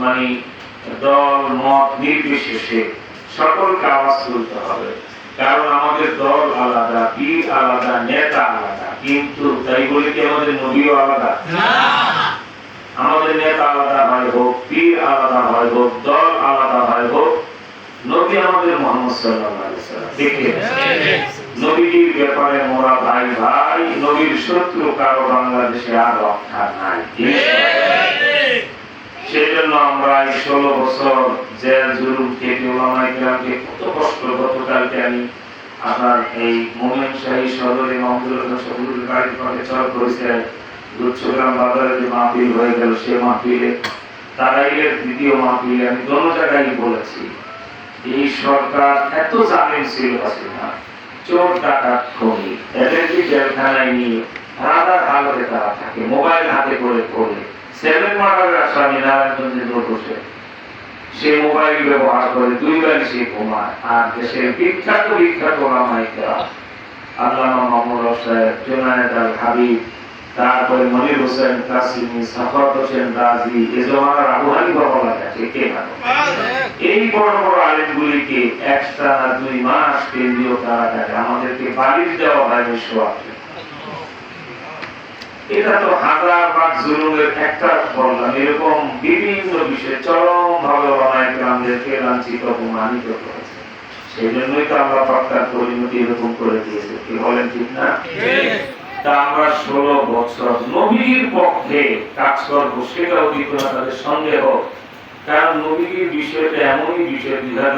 মানে দল মত নির্বিশেষে সকলকে আওয়াজ তুলতে হবে। কারণ আমাদের দল আলাদা পীর আলাদা নেতা আলাদা। কিন্তু তাই বলে কি আমাদের নবীও আলাদা? আমাদের নেতা আলাদা হয় হোক পীর আলাদা হয় হোক দল আলাদা হয় হোক নবী আমাদের মোহাম্মদ দেখে নবীজির ব্যাপারে মোরা ভাই ভাই নবীর শত্রু কারও বাংলাদেশে আর রক্ষা নাই। সেই আমরা এই ষোলো বছর জেল জুলুম থেকে কত কষ্ট গতকালকে আমি আপনার এই মোমেন শাহী সদরে বাড়ির পাশে চল করেছে গুচ্ছগ্রাম বাজারে যে মাহফিল হয়ে গেল, সে মাহফিলে, তারাইলের দ্বিতীয় মাহফিলে আমি দোনো জায়গায় বলেছি, এই সরকার এত জামিন না, চোর খনি, এদেরকে জেলখানায় নিয়ে রাতার হালতে থাকে, মোবাইল হাতে করে সেভেন মার্ডারের আসামি নারায়ণগঞ্জে বসে সে মোবাইল ব্যবহার করে, দুই বেলা সে ঘুমায়। আর দেশের বিখ্যাত বিখ্যাত হাবিব, তারপরে মনির হোসেন হোসেন এ এই বড় বড় দুই মাস কেন্দ্রীয় আমাদেরকে বাড়ির দেওয়া হয় এটা তো হাজার বার জুলুমের একটা বললাম এরকম বিভিন্ন বিষয়ে চরম ভাবে আমাদেরকে লাঞ্ছিত অপমানিত সেই জন্যই তো আমরা পাক্কার পরিণতি এরকম করে দিয়েছে। কি বলেন ঠিক না? তা আমরা ষোলো বছর নবীর পক্ষে কাজ করব দিত না তাদের সন্দেহ। কারণ নবীর বিষয়টা এমনই বিষয়, বিধাতা